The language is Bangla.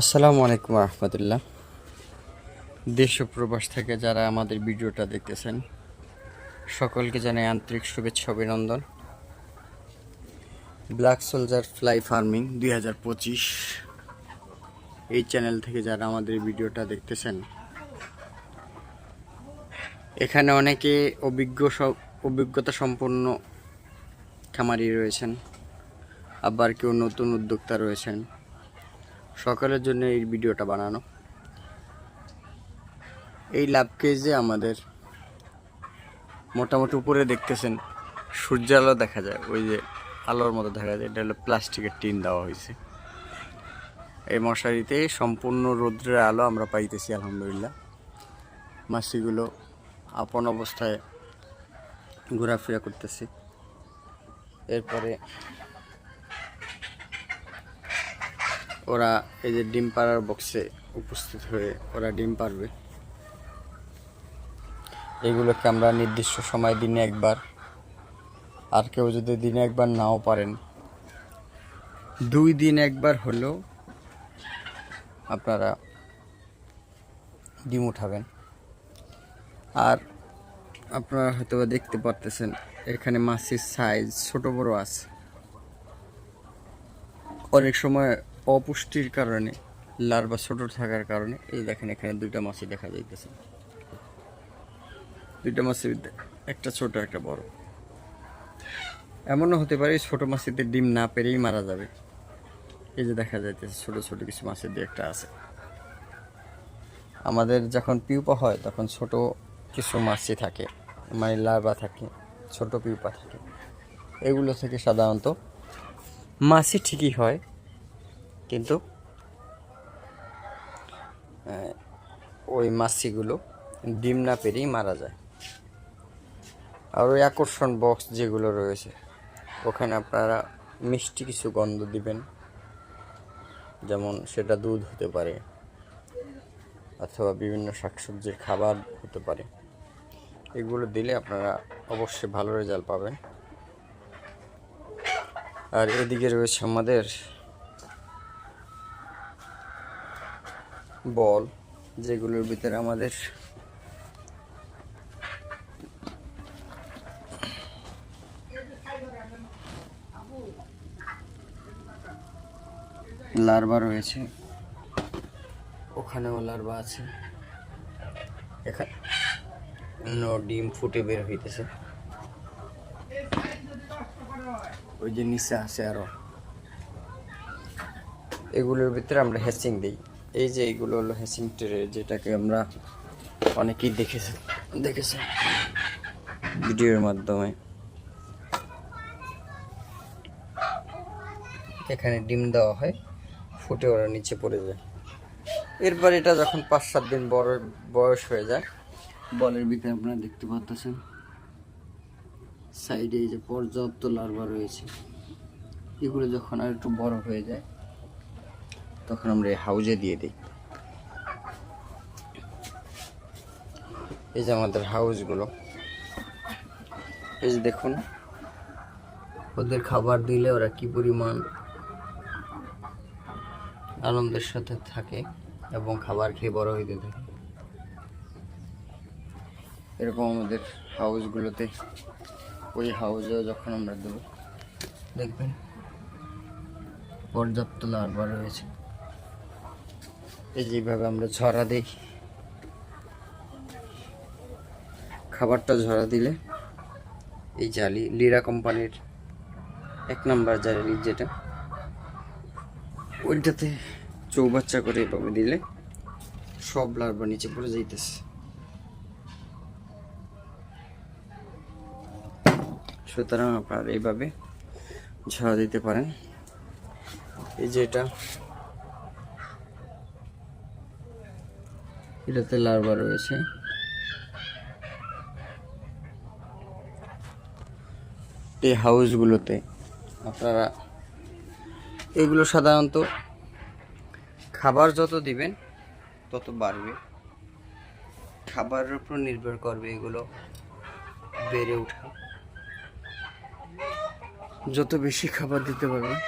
আসসালামু আলাইকুম রহমতুল্লাহ। দেশ প্রবাস থেকে যারা আমাদের ভিডিওটা দেখতেছেন, সকলকে জানাই আন্তরিক শুভেচ্ছা, অভিনন্দন। ব্ল্যাক সোলজার ফ্লাই ফার্মিং দুই হাজার পঁচিশ, এই চ্যানেল থেকে যারা আমাদের ভিডিওটা দেখতেছেন, এখানে অনেকে অভিজ্ঞ অভিজ্ঞতা সম্পন্ন খামারি রয়েছেন, আবার কেউ নতুন উদ্যোক্তা রয়েছেন। সকালের জন্য এই ভিডিওটা বানানো। এই লাভ কেজে আমাদের মোটামুটি উপরে দেখতেছেন সূর্য আলো দেখা যায়, ওই যে আলোর মতো দেখা যায়, এটা হলো প্লাস্টিকের টিন দেওয়া হয়েছে। এই মশারিতে সম্পূর্ণ রৌদ্রের আলো আমরা পাইতেছি, আলহামদুলিল্লাহ। মাছিগুলো আপন অবস্থায় ঘোরাফেরা করতেছি। এরপরে ওরা এই যে ডিম পাড়ার বক্সে উপস্থিত হয়ে ওরা ডিম পারবে এগুলোকে আমরা নির্দিষ্ট সময় দিনে একবার। আর কেউ যদি দিনে একবার নাও পারেন, দুই দিন একবার হলেও আপনারা ডিম উঠাবেন। আর আপনারা হয়তো দেখতে পারতেছেন, এখানে মাছের সাইজ ছোট বড় আছে। অনেক সময় অপুষ্টির কারণে, লার্ভা ছোট থাকার কারণে, এই দেখেন এখানে দুইটা মাছই দেখা যাইতেছে। দুইটা মাছের একটা ছোট, একটা বড়। এমনও হতে পারে ছোট মাছিতে ডিম না পেরেই মারা যাবে। এই যে দেখা যাইতেছে ছোট ছোট কিছু মাছের দিয়ে একটা আছে। আমাদের যখন পিউপা হয়, তখন ছোট কিছু মাছই থাকে মানে লার্ভা থাকে, ছোট পিউপা থাকে। এগুলো থেকে সাধারণত মাছই ঠিকই হয় কিন্তু ওই মাছিগুলো ডিম না পেরেই মারা যায়। আর ওই আকর্ষণ বক্স যেগুলো রয়েছে, ওখানে আপনারা মিষ্টি কিছু গন্ধ দিবেন। যেমন সেটা দুধ হতে পারে, অথবা বিভিন্ন শাকসবজির খাবার হতে পারে। এগুলো দিলে আপনারা অবশ্যই ভালো রেজাল্ট পাবেন। আর এদিকে রয়েছে আমাদের বল যেগুলোর ভিতরে আমাদের লার্ভা রয়েছে। ওখানেও লার্ভা আছে। এখানে ডিম ফুটে বের হইতেছে। ওই যে নিচে আছে আরও। এগুলোর ভিতরে আমরা হ্যাচিং দিই। এই যে এইগুলো হলো হ্যাচিং ট্রে যেটাকে আমরা অনেকেই দেখেছি দেখেছি ভিডিওর মাধ্যমে। এখানে ডিম দেওয়া হয়, ফুটে ওরা নিচে পড়ে যায়। এরপর এটা যখন পাঁচ সাত দিন বড়, বয়স হয়ে যায়, বলের ভিতরে আপনারা দেখতে পাচ্ছেন সাইডে এই যে পর্যাপ্ত লার্ভা রয়েছে। এগুলো যখন আর একটু বড় হয়ে যায় তখন আমরা এই হাউজে দিয়ে দিই এই যে আমাদের হাউসগুলো এই যে দেখুন, ওদের খাবার দিলে ওরা কি পরিমাণ আনন্দের সাথে থাকে এবং খাবার খেয়ে বড় হইতে থাকে। এরকম আমাদের হাউসগুলোতে ওই হাউসেও যখন আমরা দেবো, দেখবেন পর্যাপ্ত লার্ভা রয়েছে। এই যেভাবে আমরা ঝরা দিই খাবারটা ঝরা দিলে এই জালি, লিরা কোম্পানির এক নাম্বার জালি যেটা, ওইটাতে চৌবাচ্চা করে এভাবে দিলে সব লার্ভা নিচে পড়ে যাইতেছে। সুতরাং আপনারা এইভাবে ঝরা দিতে পারেন। এই যে এটা এটাতে লার্ভা রয়েছে। এই হাউসগুলোতে আপনারা এগুলো সাধারণত খাবার যত দিবেন তত বাড়বে। খাবারের উপর নির্ভর করবে এগুলো বেড়ে ওঠা। যত বেশি খাবার দিতে পারবেন